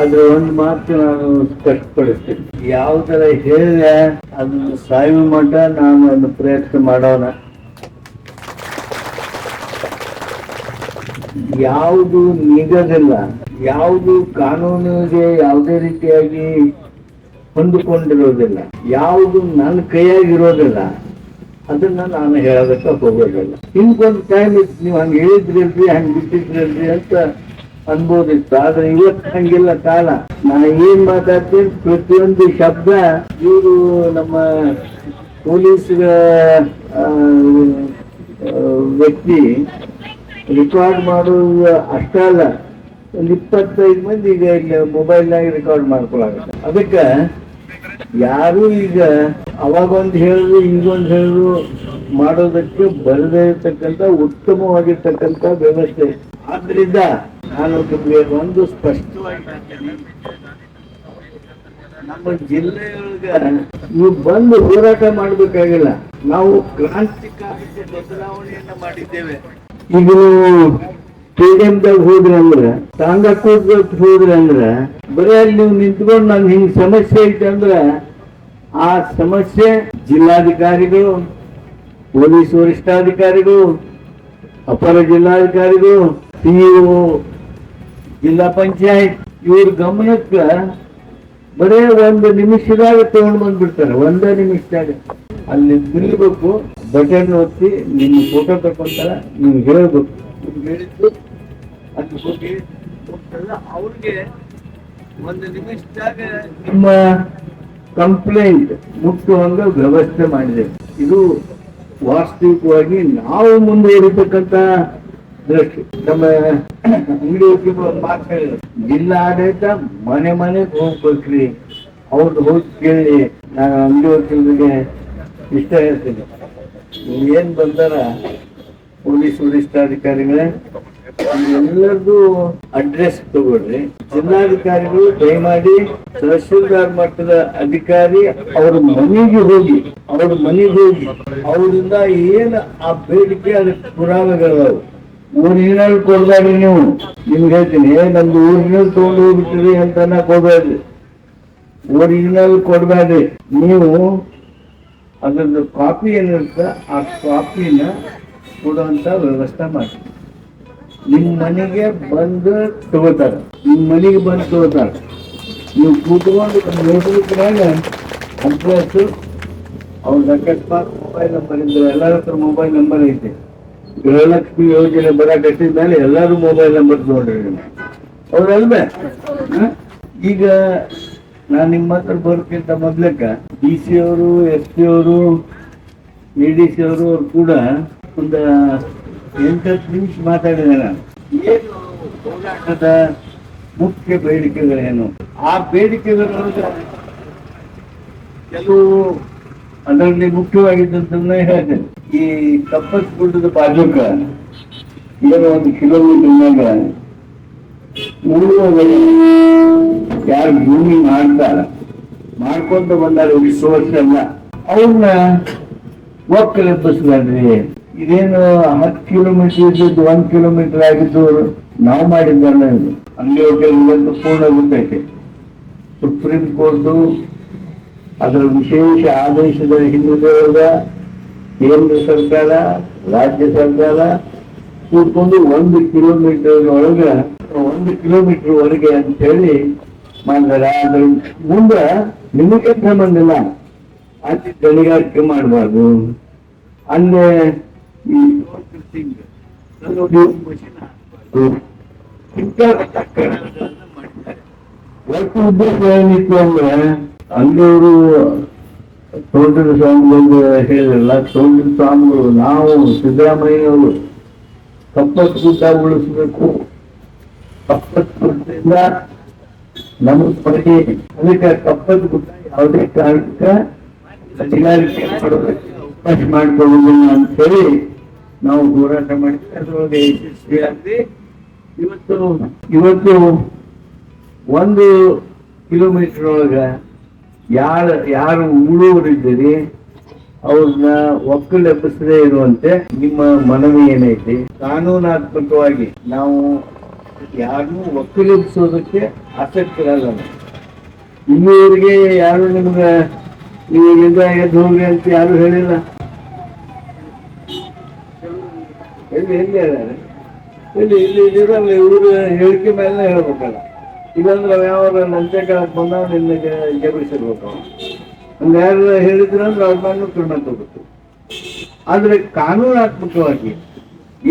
ಅದ್ರ ಒಂದು ಮಾತು ನಾನು ಸ್ಪಷ್ಟಪಡಿಸ್ತೀನಿ ಯಾವ ತರ ಹೇಳಿದೆ ಅದನ್ನು ಮಟ್ಟ ನಾನು ಅದನ್ನು ಪ್ರಯತ್ನ ಮಾಡೋಣ. ಯಾವುದು ನಿಗದಿಲ್ಲ, ಯಾವುದು ಕಾನೂನಿಗೆ ಯಾವುದೇ ರೀತಿಯಾಗಿ ಹೊಂದಿಕೊಂಡಿರೋದಿಲ್ಲ ಯಾವುದು ನನ್ನ ಕೈಯಾಗಿರೋದಿಲ್ಲ ಅದನ್ನ ನಾನು ಹೇಳೋದಕ್ಕೆ ಹೋಗೋದಿಲ್ಲ. ಹಿಂಗೊಂದು ಟೈಮ್ ಇತ್ತು, ನೀವು ಹಂಗೆ ಹೇಳಿದ್ರಲ್ರಿ ಹಂಗೆ ಬಿಟ್ಟಿದ್ರಲ್ರಿ ಅಂತ ಅನ್ಬೋದಿತ್ತು. ಆದ್ರೆ ಇವತ್ತು ಹಂಗಿಲ್ಲ ಕಾಲ. ನಾ ಏನ್ ಮಾತಾಡ್ತೀನಿ ಪ್ರತಿಯೊಂದು ಶಬ್ದ ಇವರು ನಮ್ಮ ಪೊಲೀಸ್ ವ್ಯಕ್ತಿ ರೆಕಾರ್ಡ್ ಮಾಡೋದು ಅಷ್ಟ ಅಲ್ಲ. ಒಂದು ಇಪ್ಪತ್ತೈದು ಮಂದಿ ಈಗ ಇಲ್ಲಿ ಮೊಬೈಲ್ನಾಗ ರೆಕಾರ್ಡ್ ಮಾಡ್ಕೊಳಕತ್ತ ಅದಕ್ಕೆ ಯಾರು ಈಗ ಅವಾಗೊಂದು ಹೇಳಿದ್ರು ಈಗೊಂದು ಹೇಳಿದ್ರು ಮಾಡೋದಕ್ಕೆ ಬರದೇ ಇರತಕ್ಕಂಥ ಉತ್ತಮವಾಗಿರ್ತಕ್ಕಂಥ ವ್ಯವಸ್ಥೆ. ಆದ್ರಿಂದ ನಾನು ಒಂದು ಸ್ಪಷ್ಟವಾಗಿ. ನಮ್ಮ ಜಿಲ್ಲೆಯೊಳಗ ನೀವು ಬಂದು ಹೋರಾಟ ಮಾಡಬೇಕಾಗಿಲ್ಲ ನಾವು ಕ್ರಾಂತಿಕಾರಿ ಬದಲಾವಣೆಯನ್ನ ಮಾಡಿದ್ದೇವೆ ಈಗ ನೀವು ಸ್ಟೇಡಿಯಂದಾಗ ಅಂದ್ರೆ ತಾಂಗ ತಾಂಗಕೋಟ್ ಹೋದ್ರೆ ಅಂದ್ರೆ, ಬರೀ ಅಲ್ಲಿ ನೀವು ನಿಂತ್ಕೊಂಡು ನಾನು ಹಿಂಗ್ ಸಮಸ್ಯೆ ಐತೆ ಅಂದ್ರೆ, ಆ ಸಮಸ್ಯೆ ಜಿಲ್ಲಾಧಿಕಾರಿಗಳು, ಪೊಲೀಸ್ ವರಿಷ್ಠಾಧಿಕಾರಿಗಳು, ಅಪರ ಜಿಲ್ಲಾಧಿಕಾರಿಗಳು ಸಿಇಒ ಜಿಲ್ಲಾ ಪಂಚಾಯತ್ ಇವ್ರ ಗಮನಕ್ಕ ಬರೇ ಒಂದು ನಿಮಿಷದಾಗ ತಗೊಂಡ್ ಬಂದ್ಬಿಡ್ತಾರೆ. ಒಂದೇ ನಿಮಿಷದಾಗ ಅಲ್ಲಿ ನಿಲ್ಬೇಕು ಬಟನ್ ಒತ್ತಿ ನಿಮ್ಮ ಫೋಟೋ ತಕೊಂತಾರ ನೀವು ಹೇಳ್ಬೇಕು. ಹೇಳಿದ್ದು ಅವ್ರಿಗೆ ಒಂದು ನಿಮಿಷದಾಗ ನಿಮ್ಮ ಕಂಪ್ಲೇಂಟ್ ಮುಟ್ಟುವಂಗ ವ್ಯವಸ್ಥೆ ಮಾಡಿದೆ. ಇದು ವಾಸ್ತವಿಕವಾಗಿ ನಾವು ಮುಂದುವರಿತಕ್ಕಂತ ನಮ್ಮ ಅಂಗಡಿ ಒಂದು ಮಾತು ಹೇಳಿದ್ರು. ಜಿಲ್ಲಾ ಆಡಳಿತ ಮನೆ ಮನೆಗೆ ಹೋಗ್ಬೇಕ್ರಿ. ಅವ್ರದ್ದು ಹೋಗಿ ಕೇಳಿ. ನಾನು ಅಂಗಡಿ ವಕೀಲರಿಗೆ ಇಷ್ಟ ಹೇಳ್ತೀನಿ. ಏನು ಬಂದಾರ? ಪೊಲೀಸ್ ವರಿಷ್ಠಾಧಿಕಾರಿಗಳೇ ಎಲ್ಲರದು ಅಡ್ರೆಸ್ ತಗೊಳ್ರಿ ಜಿಲ್ಲಾಧಿಕಾರಿಗಳು ದಯಮಾಡಿ ತಹಶೀಲ್ದಾರ್ ಮಟ್ಟದ ಅಧಿಕಾರಿ ಅವ್ರ ಮನೆಗೆ ಹೋಗಿ, ಅವ್ರ ಮನೆಗೆ ಹೋಗಿ, ಅವರಿಂದ ಏನು ಆ ಬೇಡಿಕೆ, ಅದಕ್ಕೆ ಪುರಾವೆಗಳವು ಊರಿನಲ್ಲಿ ಕೊಡ್ಬೇಡ್ರಿ ನೀವು. ನಿಮ್ಗೆ ಹೇಳ್ತೀನಿ ನಮ್ದು ಊರಿನಲ್ಲಿ ತಗೊಂಡು ಹೋಗ್ಬಿಟ್ಟಿರಿ ಅಂತ ಕೊಡ್ಬೇಡಿ ಊರಿನಲ್ಲಿ ಕೊಡ್ಬೇಡಿ ನೀವು ಅದೊಂದು ಕಾಪಿ ಏನಿರುತ್ತೆ ಆ ಕಾಪಿನ ಕೊಡುವಂತ ವ್ಯವಸ್ಥೆ ಮಾಡಿ. ನಿಮ್ಮ ಮನೆಗೆ ಬಂದು ತಗೋತಾರೆ. ನಿಮ್ಮ ಮನೆಗೆ ಬಂದು ತಗೋತಾರೆ. ನೀವು ಕೂತ್ಕೊಂಡು ನೋಡ್ಬೇಕಾಗ ಅಡ್ರೆಸ್ ಅವ್ರ ಅಕಸ್ಮಾತ್ ಮೊಬೈಲ್ ನಂಬರ್ ಇದ್ರೆ ಎಲ್ಲರ ಹತ್ರ ಮೊಬೈಲ್ ನಂಬರ್ ಐತೆ. ಗೃಹಲಕ್ಷ್ಮಿ ಯೋಜನೆ ಬರಕಟ್ಟಿದ ಮೇಲೆ ಎಲ್ಲರೂ ಮೊಬೈಲ್ ನಂಬರ್ ನೋಡ್ರಿ ಹೌದಲ್ವೇ ಈಗ ನಾನು ನಿಮ್ಮ ಹತ್ರ ಬರೋಕ್ಕಿಂತ ಮೊದ್ಲಕ್ಕ ಡಿ ಸಿ ಅವರು ಎಸ್ ಪಿ ಅವರು ಎ ಡಿ ಸಿ ಅವರು, ಅವ್ರು ಕೂಡ ಒಂದು ಎಂಟತ್ತು ನಿಮಿಷ ಮಾತಾಡಿದೆ ನಾನು ಏನು ಹೋರಾಟದ ಮುಖ್ಯ ಬೇಡಿಕೆಗಳೇನು? ಆ ಬೇಡಿಕೆಗಳು ಕೆಲವು ಅದರಲ್ಲಿ ಮುಖ್ಯವಾಗಿದ್ದಂತ ಹೇಳ್ತೇನೆ ಈ ಕಪ್ಪಸ್ ಗುಡ್ಡದ ಬಾಜುಕ ಏನೋ ಒಂದು ಕಿಲೋಮೀಟರ್ನಾಗ ಉಳುವವರು ಯಾರು ಭೂಮಿ ಮಾಡ್ತಾರ? ಮಾಡ್ಕೊಂತ ಬಂದಾರ ಇಷ್ಟು ವರ್ಷ ಅವ್ರನ್ನ ಒಕ್ಕಲೆಬ್ಬಿಸ್ಬೇಡ್ರಿ ಇದೇನು ಹತ್ತು ಕಿಲೋಮೀಟರ್ ಇದ್ದದ್ದು ಒಂದ್ ಕಿಲೋಮೀಟರ್ ಆಗಿದ್ದು ನಾವು ಮಾಡಿದ್ದಲ್ಲ ಇದು. ಅಲ್ಲಿ ಹೋಟೆಲ್ ಪೂರ್ಣ ಗೊತ್ತೈತೆ. ಸುಪ್ರೀಂ ಕೋರ್ಟು ಅದರ ವಿಶೇಷ ಆದೇಶದ ಹಿನ್ನೆಲೆಯೊಳಗ ಕೇಂದ್ರ ಸರ್ಕಾರ, ರಾಜ್ಯ ಸರ್ಕಾರ ಕೂತ್ಕೊಂಡು ಒಂದು ಕಿಲೋಮೀಟರ್ ಒಳಗ, ಒಂದು ಕಿಲೋಮೀಟರ್ ಒಳಗೆ ಅಂತ ಹೇಳಿ ಮಾಡಿದಾರೆ ಅದ್ರ ಮುಂದೆ ನಿಮಗೆ ಸಂಬಂಧಿಲ್ಲ ಅಲ್ಲಿ ಗಣಿಗಾರಿಕೆ ಮಾಡಬಾರ್ದು. ಅಲ್ಲೇ ಈ ಒಟ್ಟು ಉದ್ದೇಶ ಏನಿತ್ತು ಅಂದ್ರೆ ಅಲ್ಲಿಯವರು ತೋಟದ ಬಂದು ಹೇಳಿರಲ್ಲ ಸ್ವಾಮಿಗಳು, ನಾವು ಸಿದ್ದರಾಮಯ್ಯವರು ಗುಡ್ಡ ಉಳಿಸ್ಬೇಕು. ಕಪ್ಪತ್ ಗುಡ್ಡದಿಂದ ನಮಗೆ ಪಡೆಗೆ ಅದಕ್ಕೆ ಗುಡ್ಡ ಯಾವುದೇ ಕಾರಣಕ್ಕೆ ಅಧಿಕಾರಿಕೆ ಮಾಡೋದಕ್ಕೆ ಅವಕಾಶ ಮಾಡಿಕೊಳ್ಳೋದಿಲ್ಲ ಅಂತ ಹೇಳಿ ನಾವು ಹೋರಾಟ ಮಾಡಿದ್ವಿ. ಅದರೊಳಗೆ ಯಶಸ್ವಿಯಾಗಿ ಇವತ್ತು ಇವತ್ತು ಒಂದು ಕಿಲೋಮೀಟರ್ ಒಳಗ ಯಾರ, ಯಾರು ಉಳುವರಿದ್ದೀರಿ ಅವ್ರನ್ನ ಒಕ್ಕಲೆಬ್ಬಿಸದೇ ಇರುವಂತೆ ನಿಮ್ಮ ಮನವಿ ಏನೈತಿ ಕಾನೂನಾತ್ಮಕವಾಗಿ ನಾವು ಯಾರನ್ನೂ ಒಕ್ಕಲೆಬ್ಬಿಸೋದಕ್ಕೆ ಆಸಕ್ತಿ ಇರಲ್ಲ ಇಲ್ಲಿವರೆಗೆ ಯಾರು ನಿಮ್ಗೆ ನೀವು ಇಲ್ಲಿಂದ ಎದ್ದು ಹೋಗಿ ಅಂತ ಯಾರು ಹೇಳಿಲ್ಲ? ಎಲ್ಲಿ ಎಲ್ಲಿ ಹೇಳ ಇಲ್ಲಿ ಇಲ್ಲಿ ಇವರು ಹೇಳಿಕೆ ಮೇಲೆ ಹೇಳ್ಬೇಕಲ್ಲ. ನಾವು ಯಾವ ಲಂಚ ಬಂದ ಬಂದವ ನಿನ್ನ ಜಬಿಸಿರ್ಬೇಕು ಒಂದು ಯಾರು ಹೇಳಿದ್ರು ಅಂದ್ರೆ ಅವ್ರ ಮೇಲೆ ಕ್ರಮ ತಗೋಬೇಕು ಆದ್ರೆ ಕಾನೂನಾತ್ಮಕವಾಗಿ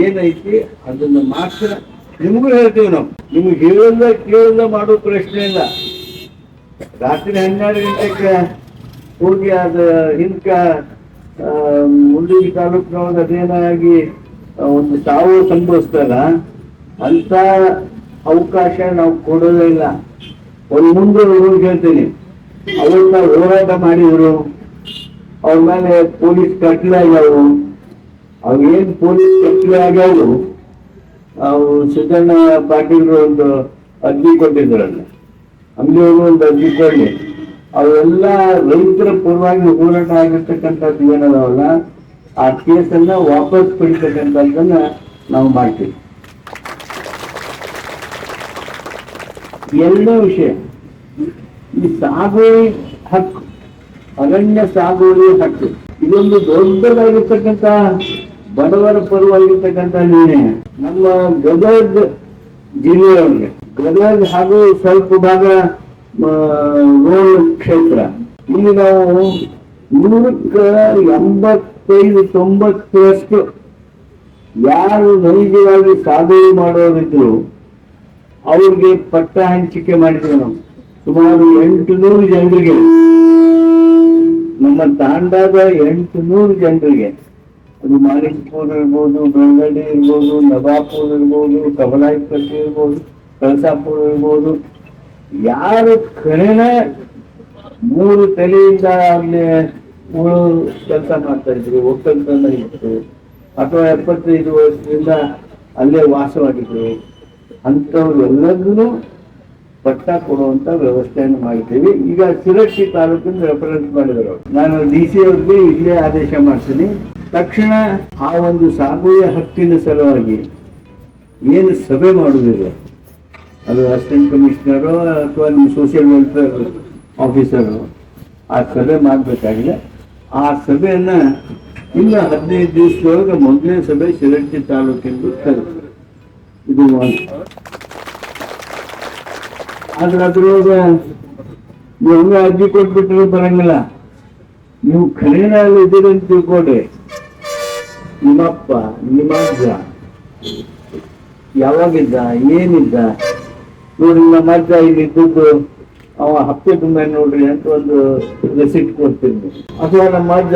ಏನೈತಿ ಅದನ್ನ ಮಾತ್ರ ನಿಮಗೂ ಹೇಳ್ತೀವಿ ನಾವು. ನಿಮ್ಗೆ ಹೇಳಲ್ಲ, ಕೇಳಲ್ಲ ಮಾಡೋ ಪ್ರಶ್ನೆ ಇಲ್ಲ. ರಾತ್ರಿ ಹನ್ನೆರಡು ಗಂಟೆಗೆ ಹೋಗಿ ಅದು ಹಿಂದ್ಕ ಮುಂದಿನ ತಾಲೂಕಿನೊಳಗೆ ಅದೇನಾಗಿ ಒಂದು ಸಾವು ಸಂಭವಿಸ್ತಲ್ಲ ಅಂತ ಅವಕಾಶ ನಾವು ಕೊಡೋದೇ ಇಲ್ಲ. ಒಂದು ಮುಂದೆ ಊರು ಹೇಳ್ತೀನಿ. ಅವ್ರನ್ನ ಹೋರಾಟ ಮಾಡಿದ್ರು. ಅವ್ರ ಮೇಲೆ ಪೊಲೀಸ್ ಕಟ್ಲೆ ಆಗ್ಯಾವು. ಅವ್ರು ಏನ್ ಪೊಲೀಸ್ ಕಟ್ಲೆ ಆಗ್ಯಾವು ಅವು ಸಿದ್ದಣ್ಣ ಪಾಟೀಲ್ರು ಒಂದು ಅರ್ಜಿ ಕೊಟ್ಟಿದ್ರಲ್ಲ. ಅಂಗಡಿಯವರು ಒಂದು ಅರ್ಜಿ ಕೊಡ್ಲಿ. ಅವೆಲ್ಲ ರೈತರ ಪರವಾಗಿ ಹೋರಾಟ ಆಗಿರ್ತಕ್ಕಂಥದ್ದು ಏನದಾವಲ್ಲ, ಆ ಕೇಸನ್ನ ವಾಪಸ್ ಪಡಿತಕ್ಕಂಥದ್ದನ್ನ ನಾವು ಮಾಡ್ತೀವಿ. ಎರಡನೇ ವಿಷಯ. ಈ ಸಾಗುವಳಿ ಹಕ್ಕು, ಅರಣ್ಯ ಸಾಗುವಳಿ ಹಕ್ಕು, ಇದೊಂದು ದೊಡ್ಡದಾಗಿರ್ತಕ್ಕಂಥ, ಬಡವರ ಪರವಾಗಿರ್ತಕ್ಕಂಥ ನಿರ್ಣಯ. ನಮ್ಮ ಗದಗ ಜಿಲ್ಲೆಯೊಳಗೆ, ಗದಗ ಹಾಗೂ ಸ್ವಲ್ಪ ಭಾಗ ರೋಡ್ ಕ್ಷೇತ್ರ. ಇಲ್ಲಿ ನಾವು ನೂರಕ್ಕ ಎಂಬತ್ತೈದು, ತೊಂಬತ್ತರಷ್ಟು ಯಾರು ನೈಜವಾಗಿ ಸಾಧನೆ ಮಾಡೋರಿದ್ರು ಅವ್ರಿಗೆ ಪಟ್ಟ ಹಂಚಿಕೆ ಮಾಡಿದ್ವಿ ನಾವು. ಸುಮಾರು ಎಂಟು ನೂರು ಜನರಿಗೆ. ನಮ್ಮ ತಾಂಡಾದ ಎಂಟು ನೂರು ಜನರಿಗೆ. ಅದು ಮಾಲಿಕ್ಪುರ್ ಇರ್ಬೋದು ಬೆಳಗಡಿ ಇರ್ಬೋದು, ನವಾಪುರ್ ಇರ್ಬೋದು, ಕಮಲಾಯಿಪಟ್ಟಿ ಇರ್ಬೋದು, ಕಳಸಾಪುರ ಇರ್ಬೋದು. ಯಾರು ಕರೆನ ಮೂರು ತಲೆಯಿಂದ ಅಲ್ಲಿ ಮೂರು ಕೆಲಸ ಮಾಡ್ತಾ ಇದ್ರು, ಒಕ್ಕಲ್ತನ ಇತ್ತು. ಅಥವಾ ಎಪ್ಪತ್ತೈದು ವರ್ಷದಿಂದ ಅಲ್ಲೇ ವಾಸವಾಗಿದ್ರು. ಅಂಥವ್ರು ಎಲ್ಲರಿಗೂ ಪಟ್ಟ ಕೊಡುವಂತ ವ್ಯವಸ್ಥೆಯನ್ನು ಮಾಡಿದ್ದೀವಿ. ಈಗ ಶಿರಟ್ಟಿ ತಾಲೂಕಿನ ರೆಫರೆನ್ಸ್ ಮಾಡಿದ್ರು ನಾನು ಡಿ ಸಿ ಅವ್ರಿಗೆ ಇಲ್ಲೇ ಆದೇಶ ಮಾಡ್ತೀನಿ. ತಕ್ಷಣ ಆ ಒಂದು ಸಾಗುವ ಹಕ್ಕಿನ ಸಲುವಾಗಿ ಏನು ಸಭೆ ಮಾಡುವುದಿಲ್ಲ. ಅದು ಅಸಿಸ್ಟೆಂಟ್ ಕಮಿಷನರು ಅಥವಾ ನಿಮ್ಮ ಸೋಷಿಯಲ್ ವೆಲ್ಫೇರ್ ಆಫೀಸರು ಆ ಸಭೆ ಮಾಡಬೇಕಾಗಿದೆ. ಆ ಸಭೆಯನ್ನ ಇನ್ನು ಹದಿನೈದು ದಿವಸದೊಳಗೆ ಮೊದಲನೇ ಸಭೆ ಶಿರಟ್ಟಿ ತಾಲೂಕಿಂದು ಕರೆದು ಇದು ಆದ್ರೆ ಅದ್ರೊಳಗೆ ಹಂಗ ಅರ್ಜಿ ಕೊಟ್ಬಿಟ್ರೆ ಬರಂಗಿಲ್ಲ. ನೀವು ಖರೀನಲ್ಲಿ ಇದ್ದೀರಿ ಅಂತ ತಿಳ್ಕೊಡ್ರಿ ನಿಮ್ಮಪ್ಪ, ನಿಮ್ಮ ಅಜ್ಜ, ಯಾವಾಗಿದ್ದ, ಏನಿದ್ದ? ನೋಡ್ರಿ ನಮ್ಮ ಅಜ್ಜ ಇಲ್ಲಿ ಇದ್ದದ್ದು, ಅವ ಹಪ್ಪೆ ತುಂಬ ನೋಡ್ರಿ ಅಂತ ಒಂದು ರೆಸಿಟ್ ಕೊಡ್ತೀನಿ ಅಥವಾ ನಮ್ಮ ಅಜ್ಜ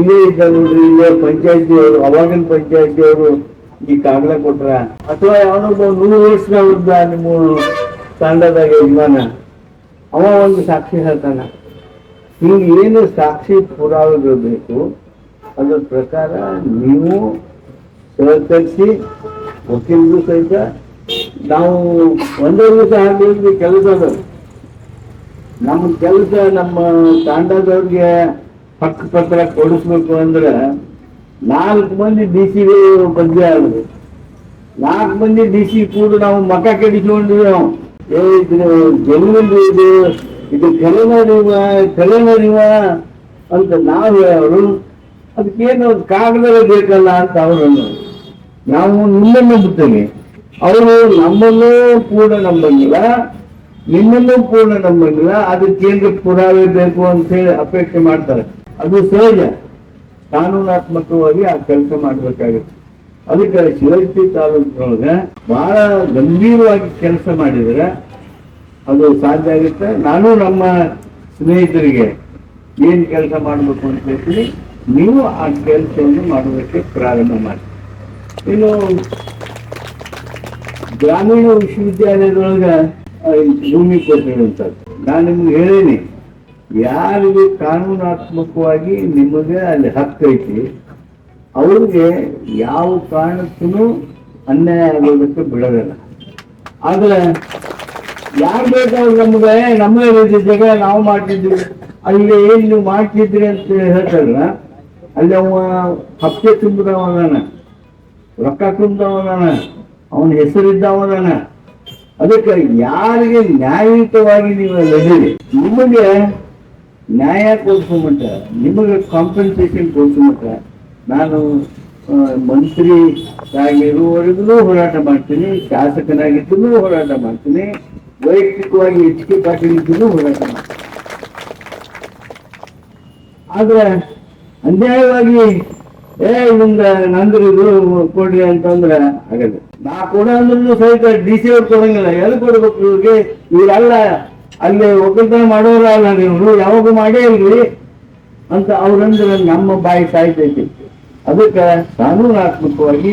ಇಲ್ಲೇ ಇದ್ದ ನೋಡ್ರಿ, ಇಲ್ಲೇ ಪಂಚಾಯತಿಯವರು, ಅವಾಗಿನ ಪಂಚಾಯತಿ ಅವರು ಈ ಕಾಗದ ಕೊಟ್ರ? ಅಥವಾ ಯಾವನೊಬ್ಬ ನೂರು ವರ್ಷದ ನಿಮ್ಮ ತಂಡದಾಗ ಯಜಮಾನ, ಅವ ಒಂದು ಸಾಕ್ಷಿ ಹೇಳ್ತಾನ. ಹಿಂಗೆ ಏನು ಸಾಕ್ಷಿ ಪುರಾವೆಗಳು ಬೇಕು? ಅದ್ರ ಪ್ರಕಾರ ನೀವು ಸಹಕರಿಸಿ, ವಕೀಲರು ಸಹಿತ ನಾವು ಒಂದೇ ದಿವಸ ಕೆಲಸ ಅದ. ನಮ್ಮ ಕೆಲಸ ನಮ್ಮ ತಾಂಡದವ್ರಿಗೆ ಪಕ್ಕ ಪತ್ರ ಕೊಡಿಸ್ಬೇಕು ಅಂದ್ರೆ ನಾಲ್ಕು ಮಂದಿ ಡಿ ಸಿ ಬದಲಿ ಆದ್ರು ನಾಲ್ಕು ಮಂದಿ ಡಿ ಸಿ ಕೂಡ ನಾವು ಮಕ ಕೆಡಿಸ್ಕೊಂಡಿವಿ ನಾವು. ಏ, ಇದು ಜಮೀನು ಇದು ಇದು ಕಲೆನ ನೀವ ಕಲೆನ ನೀವ ಅಂತ ನಾವು ಅವರು. ಅದಕ್ಕೇನು ಒಂದು ಕಾಗದ ಬೇಕಲ್ಲ ಅಂತ ಅವರು ನಾವು ನಿಮ್ಮನ್ನು ಬಿಡ್ತೇವೆ ಅವರು ನಮ್ಮನ್ನು ಕೂಡ ನಂಬಂಗಿಲ್ಲ. ನಿಮ್ಮನ್ನು ಕೂಡ ನಂಬಂಗಿಲ್ಲ. ಕೇಂದ್ರ ಪುರಾವೆ ಬೇಕು ಅಂತ ಹೇಳಿ ಅಪೇಕ್ಷೆ ಮಾಡ್ತಾರೆ. ಅದು ಸಹಜ. ಕಾನೂನಾತ್ಮಕವಾಗಿ ಆ ಕೆಲಸ ಮಾಡಬೇಕಾಗುತ್ತೆ. ಅದಕ್ಕೆ ಶಿವಳ್ಳಿ ತಾಲೂಕಿನೊಳಗೆ ಬಹಳ ಗಂಭೀರವಾಗಿ ಕೆಲಸ ಮಾಡಿದರೆ ಅದು ಸಾಧ್ಯ ಆಗುತ್ತೆ. ನಾನು ನಮ್ಮ ಸ್ನೇಹಿತರಿಗೆ ಏನು ಕೆಲಸ ಮಾಡಬೇಕು ಅಂತ ಹೇಳ್ತೀನಿ. ನೀವು ಆ ಕೆಲಸವನ್ನು ಮಾಡೋದಕ್ಕೆ ಪ್ರಾರಂಭ ಮಾಡಿ. ಇನ್ನು ಗ್ರಾಮೀಣ ವಿಶ್ವವಿದ್ಯಾಲಯದೊಳಗೆ ಭೂಮಿ ಕೊಟ್ಟಿರುವಂಥದ್ದು ನಾನು ನಿಮ್ಗೆ ಹೇಳೀನಿ ಯಾರಿಗೆ ಕಾನೂನಾತ್ಮಕವಾಗಿ ನಿಮಗೆ ಅಲ್ಲಿ ಹಕ್ಕೈತಿ ಅವ್ರಿಗೆ ಯಾವ ಕಾರಣಕ್ಕೂ ಅನ್ಯಾಯ ಆಗೋದಕ್ಕೆ ಬಿಡೋದಿಲ್ಲ. ಆದ್ರೆ, ಯಾರು ಬೇಕಾದ್ರೆ ನಮ್ಗೆ ನಮ್ಮೇ ಜಾಗ, ನಾವು ಮಾಡ್ತಿದ್ವಿ ಅಲ್ಲಿ ಏನ್ ನೀವು ಮಾಡ್ತಿದ್ರಿ ಅಂತ ಹೇಳ್ತಾರಲ್ಲ, ಅಲ್ಲಿ ಅವ ಹಪ್ತೆ ತುಂಬಿದವನ ರೊಕ್ಕ ತುಂಬಿದವನ ಅವನ ಹೆಸರಿದ್ದವನ ಅದಕ್ಕೆ ಯಾರಿಗೆ ನ್ಯಾಯಯುತವಾಗಿ ನೀವು ಲಢಿರಿ ನಿಮಗೆ ನ್ಯಾಯ ಕೊಡಿಸ್ಕೊಂಬಿಟ್ಟ ನಿಮಗೆ ಕಾಂಪನ್ಸೇಷನ್ ಕೊಡಿಸ್ಕೊಂಬಿಟ್ಟ ನಾನು ಮಂತ್ರಿ ಆಗಿರುವವರೆಗೂ ಹೋರಾಟ ಮಾಡ್ತೀನಿ ಶಾಸಕನಾಗಿದ್ದೂ ಹೋರಾಟ ಮಾಡ್ತೀನಿ, ವೈಯಕ್ತಿಕವಾಗಿ ಎಚ್ ಕೆ ಪಾಟೀಲ್ ಇದ್ದೂ ಹೋರಾಟ ಮಾಡ್ತೀನಿ. ಆದ್ರೆ, ಅನ್ಯಾಯವಾಗಿ, ಏ ಇಂದ ನಂದ್ರ ಇದು ಕೊಡ್ರಿ ಅಂತಂದ್ರೆ ಆಗಲ್ಲ. ನಾ ಕೊಡ ಅಂದ್ರೂ ಸಹಿತ ಡಿ ಸಿ ಅವ್ರು ಕೊಡಂಗಿಲ್ಲ. ಎಲ್ಲಿ ಕೊಡ್ಬೇಕು ಇವ್ರಿಗೆ? ಇವ್ರಲ್ಲ. ಅಲ್ಲಿ ಒಕ್ಕಲ್ತನ ಮಾಡೋರ ಅಲ್ಲ ಯಾವಾಗೂ ಮಾಡೇ ಇಲ್ರಿ ಅಂತ ಅವ್ರಂದ್ರೆ ನಮ್ಮ ಬಾಯಿ ಸಾಯ್ತೈತಿ. ಅದಕ್ಕೆ ಕಾನೂನಾತ್ಮಕವಾಗಿ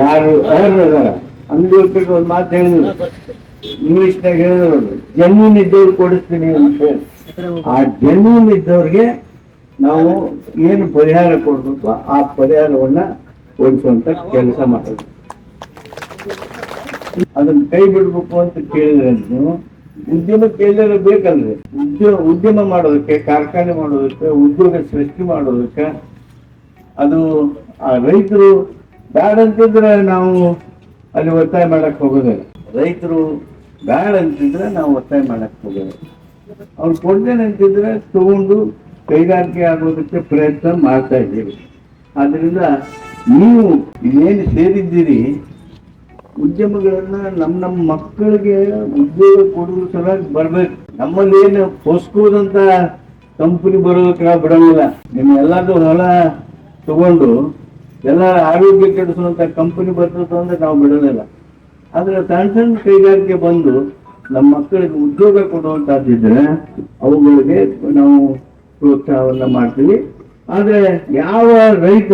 ಯಾರು ಅರ್ಹರ ಅಂಗಡಿ ಒಂದು ಮಾತು ಹೇಳಿದ್ರು. ಇಂಗ್ಲಿಷ್ನಾಗ ಹೇಳಿದ್ರು ಜಮೀನ್ ಇದ್ದವ್ರು ಕೊಡಿಸ್ತೀನಿ ಅಂತ ಆ ಜಮೀನ್ ಇದ್ದವ್ರಿಗೆ ನಾವು ಏನು ಪರಿಹಾರ ಕೊಡ್ಬೇಕು? ಆ ಪರಿಹಾರವನ್ನ ಕೊಡಿಸುವಂತ ಕೆಲಸ ಮಾಡೋದು. ಅದನ್ನ ಕೈ ಬಿಡ್ಬೇಕು ಅಂತ ಕೇಳಿದ್ರೆ ನೀವು ಉದ್ಯಮಕ್ಕೆ ಎಲ್ಲರೂ ಬೇಕಲ್ರಿ ಉದ್ಯೋಗ ಉದ್ಯಮ ಮಾಡೋದಕ್ಕೆ, ಕಾರ್ಖಾನೆ ಮಾಡೋದಕ್ಕೆ, ಉದ್ಯೋಗ ಸೃಷ್ಟಿ ಮಾಡೋದಕ್ಕೆ ಅದು, ಆ ರೈತರು ಬ್ಯಾಡ ಅಂತಿದ್ರೆ ನಾವು ಅಲ್ಲಿ ಒತ್ತಾಯ ಮಾಡಕ್ ಹೋಗೋದಿಲ್ಲ. ರೈತರು ಬ್ಯಾಡ ಅಂತಿದ್ರೆ ನಾವು ಒತ್ತಾಯ ಮಾಡಕ್ ಹೋಗೋದಿಲ್ಲ. ಅವ್ರು ಕೊಡ್ತೇನೆ ಅಂತಿದ್ರೆ ತಗೊಂಡು ಕೈಗಾರಿಕೆ ಆಗೋದಕ್ಕೆ ಪ್ರಯತ್ನ ಮಾಡ್ತಾ ಇದ್ದೀವಿ. ಆದ್ರಿಂದ ನೀವು ಇಲ್ಲೇನು ಸೇರಿದ್ದೀರಿ ಉದ್ಯಮಗಳನ್ನ ನಮ್ಮ ನಮ್ಮ ಮಕ್ಕಳಿಗೆ ಉದ್ಯೋಗ ಕೊಡುವ ಸಲುವಾಗಿ ಬರ್ಬೇಕು. ನಮ್ಮಲ್ಲಿ ಏನು ಹೊಸ್ಕೋದಂತ ಕಂಪನಿ ಬರೋದಕ್ಕೆ ನಾವು ಬಿಡಂಗಿಲ್ಲ. ನಿಮ್ಮ ಎಲ್ಲಾದ್ರು ಹೊಲ ತಗೊಂಡು ಎಲ್ಲ ಆರೋಗ್ಯ ಕೆಡಿಸುವಂತ ಕಂಪನಿ ಬರ್ತದೆ ಅಂದ್ರೆ ನಾವು ಬಿಡೋದಿಲ್ಲ. ಆದ್ರೆ ಸಣ್ಣ ಸಣ್ಣ ಕೈಗಾರಿಕೆ ಬಂದು ನಮ್ಮ ಮಕ್ಕಳಿಗೆ ಉದ್ಯೋಗ ಕೊಡುವಂತಹದ್ದಿದ್ರೆ ಅವುಗಳಿಗೆ ನಾವು ಪ್ರೋತ್ಸಾಹವನ್ನ ಮಾಡ್ತೀವಿ. ಆದ್ರೆ ಯಾವ ರೈತ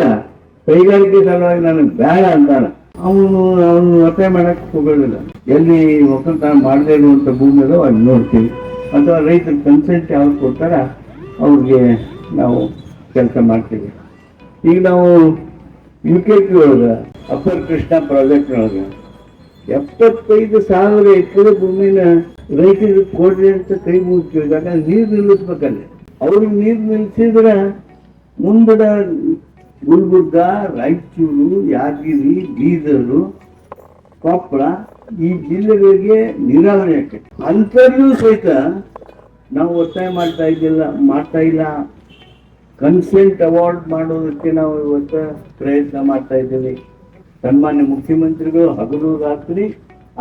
ಕೈಗಾರಿಕೆ ಸಲುವಾಗಿ ನನಗೆ ಬೇಡ ಅಂತಾನ ಅವನು ಅವನು ಒತ್ತಾಯ ಮಾಡಕ್ ಹೋಗೋದಿಲ್ಲ. ಎಲ್ಲಿ ಒಕ್ಕಲ್ತನ ಮಾಡದೇ ಇರುವಂತ ಭೂಮಿ ಅದಾವ ಅಲ್ಲಿ ನೋಡ್ತೀವಿ. ಅಥವಾ ರೈತರ ಕನ್ಸೆಂಟ್ ಯಾವ್ದು ಕೊಡ್ತಾರ, ಅವ್ರಿಗೆ ನಾವು ಕೆಲಸ ಮಾಡ್ತೀವಿ. ಈಗ ನಾವು ಯು ಕೆ ಪಿ ಒಳಗೆ ಅಪ್ಪರ್ ಕೃಷ್ಣ ಪ್ರಾಜೆಕ್ಟ್ ಒಳಗೆ ಎಪ್ಪತ್ತೈದು ಸಾವಿರ ಎಕರೆ ಭೂಮಿನ ರೈತರಿಗೆ ಕೊಡ್ರಿ ಅಂತ ಕೈ ಮುಗಿದಾಗ ನೀರು ನಿಲ್ಲಿಸ್ಬೇಕಲ್ಲಿ. ಅವ್ರಿಗೆ ನೀರು ನಿಲ್ಲಿಸಿದ್ರೆ ಮುಂದಡ ಗುಲ್ಬರ್ಗ, ರಾಯಚೂರು, ಯಾದಗಿರಿ, ಬೀದರು, ಕೊಪ್ಪಳ ಈ ಜಿಲ್ಲೆಗಳಿಗೆ ನೀರಾವರಿ ಆಗ್ತದೆ ಅಂಥವ್ರಿಗೂ ಸಹಿತ ನಾವು ಒತ್ತಾಯ ಮಾಡ್ತಾ ಇದ್ದಿಲ್ಲ, ಮಾಡ್ತಾ ಇಲ್ಲ. ಕನ್ಸೆಂಟ್ ಅವಾರ್ಡ್ ಮಾಡೋದಕ್ಕೆ ನಾವು ಇವತ್ತು ಪ್ರಯತ್ನ ಮಾಡ್ತಾ ಇದ್ದೀವಿ. ಸನ್ಮಾನ್ಯ ಮುಖ್ಯಮಂತ್ರಿಗಳು ಹಗಲು ರಾತ್ರಿ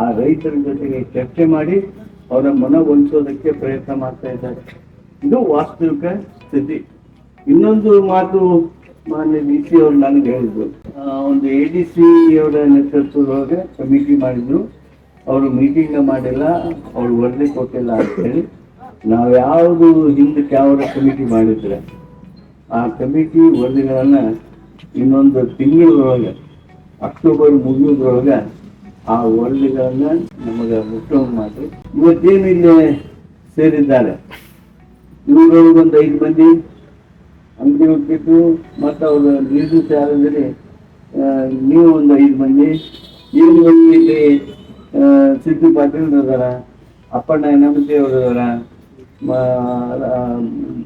ಆ ರೈತರ ಜೊತೆಗೆ ಚರ್ಚೆ ಮಾಡಿ ಅವರ ಮನವೊಲಿಸೋದಕ್ಕೆ ಪ್ರಯತ್ನ ಮಾಡ್ತಾ ಇದ್ದಾರೆ. ಇದು ವಾಸ್ತವಿಕ ಸ್ಥಿತಿ. ಇನ್ನೊಂದು ಮಾತು ಮಾನ್ಯ ಸಿ ಅವರು ನನಗೆ ಹೇಳಿದ್ರು. ಒಂದು ಎ ಡಿ ಸಿ ಅವರ ನೇತೃತ್ವದೊಳಗೆ ಕಮಿಟಿ ಮಾಡಿದ್ರು. ಅವರು ಮೀಟಿಂಗ್ ಮಾಡಿಲ್ಲ, ಅವ್ರು ವರದಿ ಕೊಟ್ಟಿಲ್ಲ ಅಂತ ಹೇಳಿ. ನಾವು ಯಾವುದು ಹಿಂದಕ್ಕೆ ಯಾವ ಕಮಿಟಿ ಮಾಡಿದ್ರೆ, ಆ ಕಮಿಟಿ ವರದಿಗಳನ್ನ ಇನ್ನೊಂದು ತಿಂಗಳೊಳಗೆ ಅಕ್ಟೋಬರ್ ಮುಗಿಯೋದ್ರೊಳಗೆ ಆ ವರದಿಗಳನ್ನ ನಮಗೆ ಮುಖ್ಯ ಮಾಡಿ ಇವತ್ತೇನು ಇಲ್ಲಿ ಸೇರಿದ್ದಾರೆ? ಇವುಗಳಿಗೆ ಒಂದು ಐದು ಮಂದಿ? ಅಂಗಡಿ ಹೋಗ್ಬೇಕು ಮತ್ತು ಅವ್ರ ನೀರು ಚಾರದಲ್ಲಿ ನೀವು ಒಂದು ಐದು ಮಂದಿ. ಇಲ್ಲಿ ಆ, ಸಿದ್ದು ಪಾಟೀಲ್ ಅದಾರ ಅಪ್ಪಣ್ಣ ನಮಸ್ತೆ ಅವರು ಅದಾರ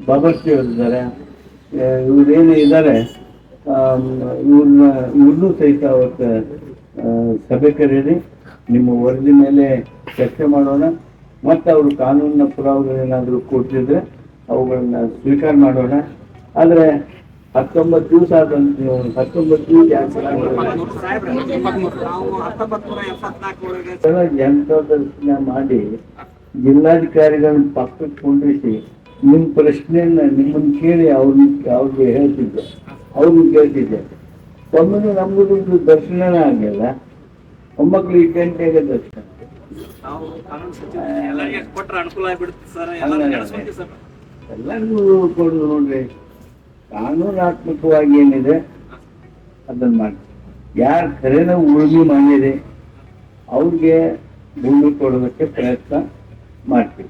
ಬಾಬರ್ಸಿ ಅವರು ಇದ್ದಾರೆ ಇವ್ರೇನು ಇದ್ದಾರೆ ಇವ್ರನ್ನ ಇವ್ರನ್ನೂ ಸಹಿತ ಅವತ್ತು ಸಭೆ ಕರೀರಿ ನಿಮ್ಮ ವರದಿ ಮೇಲೆ ಚರ್ಚೆ ಮಾಡೋಣ. ಮತ್ತು ಅವರು ಕಾನೂನಿನ ಪುರಾವೆಗಳೇನಾದರೂ ಕೊಟ್ಟಿದ್ರೆ ಅವುಗಳನ್ನ ಸ್ವೀಕಾರ ಮಾಡೋಣ. ಆದರೆ ಹತ್ತೊಂಬತ್ತು ದಿವಸ ಆದಂತ ಹತ್ತೊಂಬತ್ತು ದಿವಸ ದರ್ಶನ ಮಾಡಿ ಜಿಲ್ಲಾಧಿಕಾರಿಗಳನ್ನ ಪಕ್ಕಕ್ಕೆ ಕುಂಡಿಸಿ ನಿಮ್ಮ ಪ್ರಶ್ನೆಯನ್ನ ನಿಮ್ಮನ್ನ ಕೇಳಿ ಅವ್ರನ್ನ ಅವ್ರಿಗೆ ಹೇಳ್ತಿದ್ದೆ. ಅವ್ರನ್ನ ಕೇಳ್ತಿದ್ದೆ. ಒಮ್ಮೆ ನಮ್ದು ದರ್ಶನನೇ ಆಗಿಲ್ಲ ಈ ಗಂಟೆಗೆ ದರ್ಶನ? ಎಲ್ಲರಿಗೆ ಕೊಟ್ರೆ ಅನುಕೂಲ ಆಗಿಬಿಡುತ್ತೆ ಸರ್. ಎಲ್ಲರಿಗೂ ಕೊಡು ನೋಡ್ರಿ. ಕಾನೂನಾತ್ಮಕವಾಗಿ ಏನಿದೆ, ಅದನ್ನ ಮಾಡಿ. ಯಾರು ಕರೆನ ಉಳುಮೆ ಮಾಡಿದೆ, ಅವ್ರಿಗೆ ಭೂಮಿ ಕೊಡೋದಕ್ಕೆ ಪ್ರಯತ್ನ ಮಾಡ್ತೀವಿ.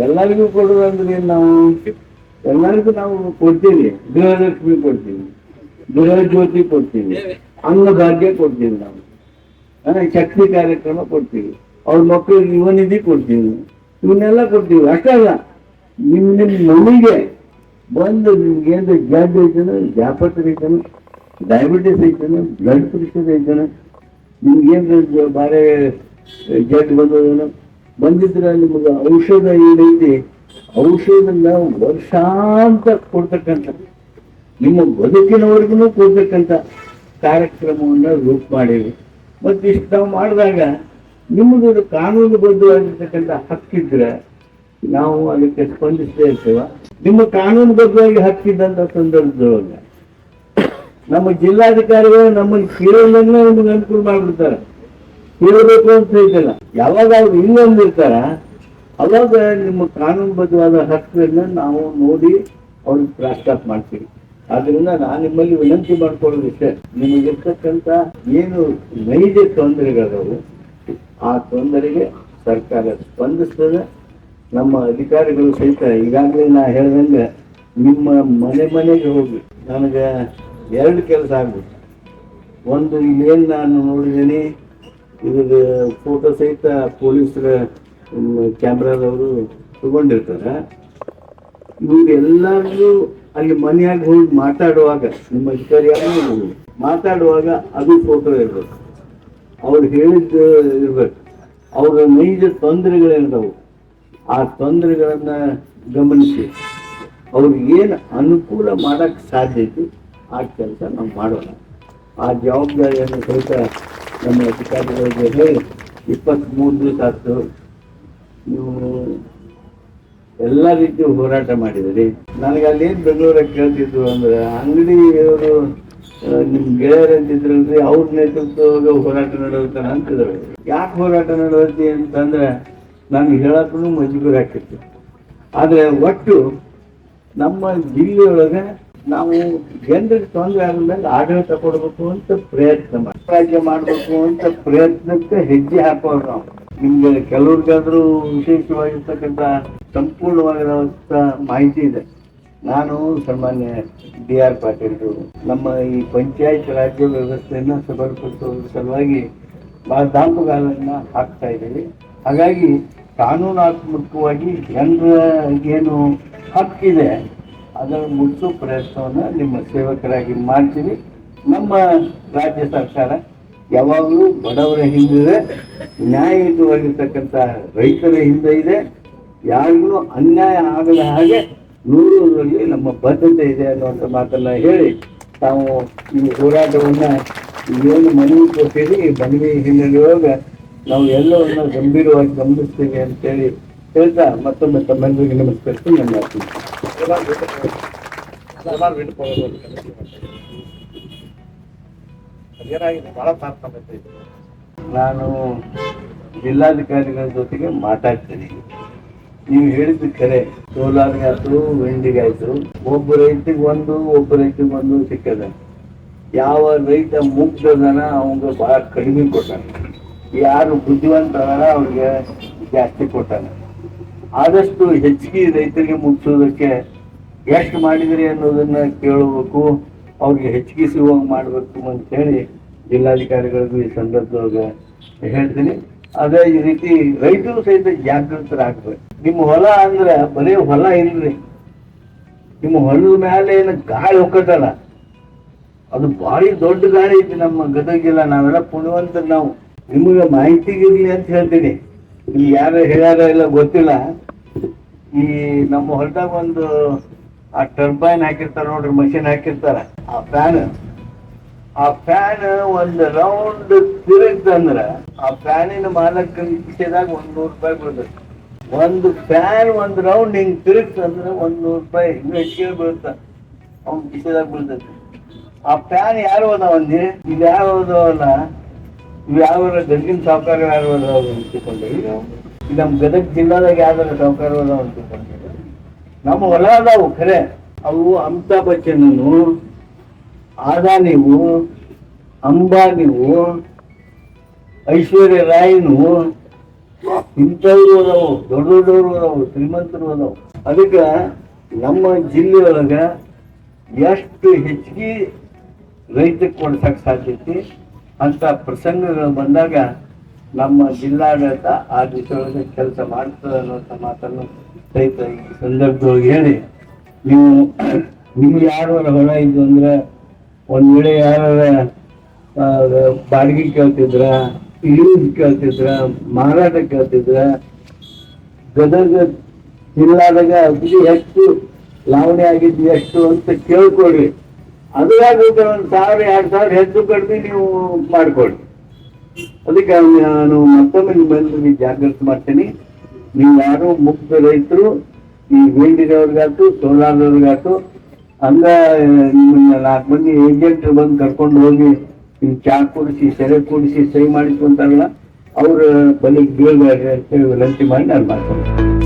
ಎಲ್ಲರಿಗೂ ಕೊಡೋದಂದ್ರೆ ನಾವು? ಎಲ್ಲರಿಗೂ ನಾವು ಕೊಡ್ತೀವಿ. ಗೃಹಲಕ್ಷ್ಮಿ ಕೊಡ್ತೀವಿ. ಗೃಹ ಜ್ಯೋತಿ ಕೊಡ್ತೀವಿ. ಅನ್ನಭಾಗ್ಯ ಕೊಡ್ತೀವಿ ನಾವು. ಶಕ್ತಿ ಕಾರ್ಯಕ್ರಮ ಕೊಡ್ತೀವಿ. ಅವ್ರ ಮಕ್ಕಳಿಗೆ ಯುವನಿಧಿ ಕೊಡ್ತೀವಿ. ಇವನ್ನೆಲ್ಲ ಕೊಡ್ತೀವಿ. ಅಷ್ಟೇ ಅಲ್ಲ, ನಿಮ್ ನಿಮ್ ಮನೆಗೆ ಬಂದು ನಿಮ್ಗೆ ಏನು ಜಡ್ ಐತೇನೋ, ಜಾಪತ್ರ ಐತೇನೋ ಡಯಾಬಿಟಿಸ್ ಐತೇನು ಬ್ಲಡ್ ಪ್ರೆಷರ್ ಐತೇನೆ ನಿಮ್ಗೇನು ಬಾರೆ ಜಡ್ ಬಂದದೇನೋ, ಬಂದಿದ್ರೆ ನಿಮಗೆ ಔಷಧ ಏನೈತಿ, ಔಷಧನ ವರ್ಷಾಂತ ಕೊಡ್ತಕ್ಕಂಥ, ನಿಮ್ಮ ಬದುಕಿನವರೆಗೂ ಕೊಡ್ತಕ್ಕಂಥ ಕಾರ್ಯಕ್ರಮವನ್ನು ರೂಪ ಮಾಡೀವಿ ಮತ್ತು ಇಷ್ಟು ನಾವು ಮಾಡಿದಾಗ ನಿಮ್ಮದು ಕಾನೂನುಬದ್ಧವಾಗಿರ್ತಕ್ಕಂಥ ಹಕ್ಕಿದ್ರೆ ನಾವು ಅದಕ್ಕೆ ಸ್ಪಂದಿಸದೇ ಇರ್ತೇವೆ. ನಿಮ್ಮ ಕಾನೂನುಬದ್ಧವಾಗಿ ಹಕ್ಕಿದ್ದಂಥ ಸಂದರ್ಭದೊಳಗೆ ನಮ್ಮ ಜಿಲ್ಲಾಧಿಕಾರಿಗಳು ನಮ್ಮನ್ನು ಕೇಳೋದನ್ನ ನಮಗೆ ಅನುಕೂಲ ಮಾಡಿಬಿಡ್ತಾರೆ. ಕೇಳಬೇಕು ಅಂತ ಹೇಳ್ತಿಲ್ಲ. ಯಾವಾಗ ಅವ್ರು ಇನ್ನೊಂದಿರ್ತಾರ ಅವಾಗ ನಿಮ್ಮ ಕಾನೂನುಬದ್ಧವಾದ ಹಕ್ಕನ್ನು ನಾವು ನೋಡಿ ಅವ್ರಿಗೆ ಪ್ರಾಸ್ತಾಪ ಮಾಡ್ತೀವಿ. ಆದ್ರಿಂದ ನಾನು ನಿಮ್ಮಲ್ಲಿ ವಿನಂತಿ ಮಾಡ್ಕೊಳ್ಳೋದಿಷ್ಟೇ. ನಿಮಗಿರ್ತಕ್ಕಂಥ ಏನು ನೈಜ ತೊಂದರೆಗಳವು ಆ ತೊಂದರೆಗೆ ಸರ್ಕಾರ ಸ್ಪಂದಿಸ್ತದೆ. ನಮ್ಮ ಅಧಿಕಾರಿಗಳು ಸಹಿತ ಈಗಾಗಲೇ ನಾ ಹೇಳ್ದಂಗೆ ನಿಮ್ಮ ಮನೆ ಮನೆಗೆ ಹೋಗಿ ನನಗೆ ಎರಡು ಕೆಲಸ ಆಗ್ಬಿಟ್ಟು ಒಂದು ಇಲ್ಲೇನು ನಾನು ನೋಡಿದ್ದೀನಿ ಇದ್ರ ಫೋಟೋ ಸಹಿತ ಪೊಲೀಸರ ಕ್ಯಾಮ್ರಾದವರು ತಗೊಂಡಿರ್ತಾರೆ. ಇವರೆಲ್ಲರಿಗೂ ಅಲ್ಲಿ ಮನೆಯಾಗ ಹೋಗಿ ಮಾತಾಡುವಾಗ, ನಿಮ್ಮ ಅಧಿಕಾರಿಯಾಗಿ ಮಾತಾಡುವಾಗ ಅದು ಫೋಟೋ ಇರ್ಬೇಕು. ಅವ್ರು ಹೇಳಿದ್ದು ಇರ್ಬೇಕು. ಅವರ ನೈಜ ತೊಂದರೆಗಳಿರ್ತಾವು ಆ ತೊಂದರೆಗಳನ್ನು ಗಮನಿಸಿ. ಅವ್ರಿಗೆ ಏನು ಅನುಕೂಲ ಮಾಡೋಕ್ಕೆ ಸಾಧ್ಯ ಐತಿ, ಆ ಕೆಲಸ ನಾವು ಮಾಡೋಣ. ಆ ಜವಾಬ್ದಾರಿಯನ್ನು ಸಹಿತ ನಮ್ಮ ಅಧಿಕಾರಿಗಳಿಗೆ ಹೇಳಿ ಇಪ್ಪತ್ತ್ಮೂರು ದಿವಸ ಆಯಿತು. ನೀವು ಎಲ್ಲ ರೀತಿ ಹೋರಾಟ ಮಾಡಿದ್ರಿ. ನನಗೆ ಅಲ್ಲಿ ಏನು ಬೆಂಗಳೂರಾಗ ಕೇಳ್ತಿದ್ರು ಅಂದ್ರೆ ಅಂಗಡಿ ಅವರು ನಿಮ್ಮ ಗೆಳೆಯರ ಅಂತಿದ್ರಲ್ರಿ, ಅವ್ರ ನೇತೃತ್ವ ಹೋರಾಟ ನಡೆಯುತ್ತಾನ ಅಂತಿದ್ರು ಯಾಕೆ ಹೋರಾಟ ನಡೆಯುತ್ತೆ ಅಂತಂದ್ರೆ, ನಾನು ಹೇಳಕ್ಕೂ ಮಜಬೂರ್ ಆಗ್ತಿತ್ತು. ಆದರೆ ಒಟ್ಟು ನಮ್ಮ ಜಿಲ್ಲೆಯೊಳಗೆ ನಾವು ಜನರಿಗೆ ತೊಂದರೆ ಆಗದಂಗೆ ಆಡಳಿತ ಕೊಡಬೇಕು ಅಂತ ಪ್ರಯತ್ನ ಮಾಡಿ ರಾಜ್ಯ ಮಾಡಬೇಕು ಅಂತ ಪ್ರಯತ್ನಕ್ಕೆ ಹೆಜ್ಜೆ ಹಾಕೋರು ನಾವು. ನಿಮ್ಗೆ ಕೆಲವ್ರಿಗಾದ್ರೂ ವಿಶೇಷವಾಗಿರ್ತಕ್ಕಂಥ ಸಂಪೂರ್ಣವಾಗಿರುವಂಥ ಮಾಹಿತಿ ಇದೆ. ನಾನು ಸನ್ಮಾನ್ಯ ಡಿ ಆರ್ ಪಾಟೀಲ್ರು ನಮ್ಮ ಈ ಪಂಚಾಯತ್ ರಾಜ್ಯ ವ್ಯವಸ್ಥೆಯನ್ನು ಸಬಲಪಡಿಸೋದ್ರ ಸಲುವಾಗಿ ಬಹಳ ದಾಂಪುಗಾಲನ್ನು ಹಾಕ್ತಾ ಇದ್ದೀವಿ. ಹಾಗಾಗಿ ಕಾನೂನಾತ್ಮಕವಾಗಿ ಜನರ ಏನು ಹಕ್ಕಿದೆ ಅದನ್ನು ಮುಟ್ಟಿಸೋ ಪ್ರಯತ್ನವನ್ನು ನಿಮ್ಮ ಸೇವಕರಾಗಿ ಮಾಡ್ತೀವಿ. ನಮ್ಮ ರಾಜ್ಯ ಸರ್ಕಾರ ಯಾವಾಗಲೂ ಬಡವರ ಹಿಂದಿದೆ ನ್ಯಾಯಯುತವಾಗಿರ್ತಕ್ಕಂಥ ರೈತರ ಹಿಂದೆ ಇದೆ. ಯಾರಿಗೂ ಅನ್ಯಾಯ ಆಗದ ಹಾಗೆ ನೂರರಲ್ಲಿ ನಮ್ಮ ಬದ್ಧತೆ ಇದೆ ಅನ್ನುವಂಥ ಮಾತನ್ನ ಹೇಳಿ ತಾವು ಈ ಹೋರಾಟವನ್ನ ಏನು ಮನವಿ ಕೊಟ್ಟಿರಿ ಮನವಿ ಹಿನ್ನೆಲೆಯೊಳಗೆ ನಾವು ಎಲ್ಲವನ್ನ ಗಂಭೀರವಾಗಿ ಗಮನಿಸ್ತೀವಿ ಅಂತೇಳಿ ಹೇಳ್ತಾ ಮತ್ತೊಮ್ಮೆ ತಮ್ಮೆಲ್ಲರಿಗೆ ನಮಸ್ಕರಿಸಿ ನನ್ನ ನಾನು ಜಿಲ್ಲಾಧಿಕಾರಿಗಳ ಜೊತೆಗೆ ಮಾತಾಡ್ತೀನಿ. ನೀವು ಹೇಳಿದ್ದು ಕರೆ. ಸೋಲಾರ್ಗೆ ಆಯ್ತು ವಿಂಡಿಗೆ ಆಯ್ತು. ಒಬ್ಬ ರೈತಿಗೆ ಒಂದು, ಒಬ್ಬ ರೈತಿಗೆ ಒಂದು ಸಿಕ್ಕದ. ಯಾವ ರೈತ ಮುಗ್ಧದನ ಅವಂಗ ಬಹಳ ಕಡಿಮೆ ಕೊಟ್ಟಾನ. ಯಾರು ಬುದ್ಧಿವಂತ ಅವ್ರಿಗೆ ಜಾಸ್ತಿ ಕೊಟ್ಟಾನ. ಆದಷ್ಟು ಹೆಚ್ಚಿಗೆ ರೈತರಿಗೆ ಮುಗಿಸೋದಕ್ಕೆ ಎಷ್ಟು ಮಾಡಿದ್ರಿ ಅನ್ನೋದನ್ನ ಕೇಳಬೇಕು, ಅವ್ರಿಗೆ ಹೆಚ್ಚಿಗೆ ಸಿಗುವಂಗೆ ಮಾಡಬೇಕು ಅಂತ ಹೇಳಿ ಜಿಲ್ಲಾಧಿಕಾರಿಗಳಿಗೂ ಈ ಸಂದರ್ಭದೊಳಗೆ ಹೇಳ್ತೀನಿ. ಅದೇ ಈ ರೀತಿ ರೈತರು ಸಹಿತ ಜಾಗೃತರಾಗ್ಬೇಕು. ನಿಮ್ಮ ಹೊಲ ಅಂದ್ರೆ ಬರೀ ಹೊಲ ಇಲ್ರಿ. ನಿಮ್ಮ ಹೊಲದ ಮೇಲೆ ಏನು ಗಾಳಿ ಹೋಗತ್ತಲ್ಲ ಅದು ಭಾರಿ ದೊಡ್ಡ ಗಾಳಿ ಐತಿ ನಮ್ಮ ಗದಗಿಲ್ಲ. ನಾವೆಲ್ಲ ಪುಣ್ಯವಂತರು ನಾವು. ನಿಮಗೆ ಮಾಹಿತಿಗಿರ್ಲಿ ಅಂತ ಹೇಳ್ತೀನಿ. ಇಲ್ಲಿ ಯಾರು ಹೇಳ್ಯಾರ ಇಲ್ಲ ಗೊತ್ತಿಲ್ಲ. ಈ ನಮ್ಮ ಹೊಲದಾಗ ಒಂದು ಆ ಟರ್ಬೈನ್ ಹಾಕಿರ್ತಾರ ನೋಡ್ರಿ ಮಷಿನ್ ಹಾಕಿರ್ತಾರ. ಆ ಫ್ಯಾನ್ ಆ ಫ್ಯಾನ್ ಒಂದು ರೌಂಡ್ ತಿರುಗ್ತಂದ್ರ ಆ ಫ್ಯಾನಿನ ಮಾಲಕನ ಕಿಸೆದಾಗ ಒಂದ್ ನೂರು ರೂಪಾಯಿ ಬೀಳ್ತದೆ. ಒಂದು ಫ್ಯಾನ್ ಒಂದ್ ರೌಂಡ್ ಹಿಂಗ್ ತಿರುಗ್ತಂದ್ರೆ ಒಂದ್ ನೂರು ರೂಪಾಯಿ ಇನ್ನೂ ಹೆಚ್ಚಿಗೆ ಬೀಳ್ತ ಅವ್ನ ಕಿಸೆದಾಗ ಬೀಳ್ತೈತಿ ಆ ಫ್ಯಾನ್ ಯಾರು ಅದಾವ ಅಂದಿ ಇದು ಯಾರು ಅದಾವಲ್ಲ ಇವು ಯಾವ ಗದಗಿನ ಸಾವುಕಾರ ಯಾರು ಅದಾವ ಅಂತಿಕೊಂಡಿವಿ ಇದು ನಮ್ಮ ಗದಗ ಜಿಲ್ಲಾದಾಗ ಯಾವ್ದಾರ ಸಾವುಕಾರ ಅದಾವ ಅಂತಿಕೊಂಡಿವಿ ನಮ್ಮ ಹೊಲ ಅದಾವು ಖರೆ. ಅವು ಅಮಿತಾಬ್ ಬಚ್ಚನ್ನು ಆದಾನಿವು ಅಂಬಾನಿವು ಐಶ್ವರ್ಯ ರಾಯನು ಇಂಥವ್ರು ಅದಾವು ದೊಡ್ಡ ದೊಡ್ಡವರು ಅದಾವು, ಶ್ರೀಮಂತರು ಅದಾವು. ಅದಕ್ಕೆ ನಮ್ಮ ಜಿಲ್ಲೆಯೊಳಗೆ ಎಷ್ಟು ಹೆಚ್ಚಿಗೆ ರೈತಕ್ಕೆ ಕೊಡ್ಸಕ್ಕೆ ಸಾಧ್ಯತೆ? ಅಂತ ಪ್ರಸಂಗಗಳು ಬಂದಾಗ ನಮ್ಮ ಜಿಲ್ಲಾಡಳಿತ ಆ ದಿಶೆಯೊಳಗೆ ಕೆಲಸ ಮಾಡ್ತದೆ ಅನ್ನೋಂಥ ಮಾತನ್ನು ರೈತ ಈ ಸಂದರ್ಭದೊಳಗೆ ಹೇಳಿ. ನೀವು, ನಿಮ್ಗೆ ಯಾರು ಹೊಲ ಇದ್ದು ಅಂದ್ರೆ ಒಂದ್ ವೇಳೆ ಯಾರ ಬಾಡಿಗೆ ಕೇಳ್ತಿದ್ರ ಯೂಸ್ ಕೇಳ್ತಿದ್ರ, ಮಾರಾಟ ಕೇಳ್ತಿದ್ರ, ಗದಗ ಜಿಲ್ಲಾದಾಗ ಅತಿ ಹೆಚ್ಚು ಲಾವಣಿ ಆಗಿದ್ದು ಎಷ್ಟು ಅಂತ ಕೇಳ್ಕೊಡ್ರಿ ಅದ್ರಾಗ ಒಂದ್ ಸಾವಿರ, ಎರಡ್ ಸಾವಿರ ಹೆಚ್ಚು ಕಡಿಮೆ ನೀವು ಮಾಡ್ಕೊಳ್ಳಿ ಅದಕ್ಕೆ ನಾನು ಮತ್ತೊಮ್ಮೆ ನಿಮ್ಮಲ್ಲಿ ಜಾಗೃತಿ ಮಾಡ್ತೀನಿ. ನೀವು ಯಾರು ಮುಕ್ತ ರೈತರು, ಈ ವೇಂಡಿದವ್ರಿಗಾಯ್ತು ಸೋಲಾರ್ದವ್ರಿಗಾಯ್ತು ಹಂಗ ನಾಲ್ಕು ಮಂದಿ ಏಜೆಂಟ್ ಬಂದು ಕರ್ಕೊಂಡು ಹೋಗಿ ಚಾ ಕುಡಿಸಿ, ಸೆರೆ ಕೂಡಿಸಿ, ಸಹಿ ಮಾಡಿಸ್ಕೊಂತಾರಲ್ಲ, ಅವ್ರ ಬಲಿ ಬೀಳ್ಬೇಡ್ರಿ ಅಂತ ಹೇಳಿ ವಿನಂತಿ ಮಾಡಿ ನಾನು ಮಾಡ್ಕೊಂಡು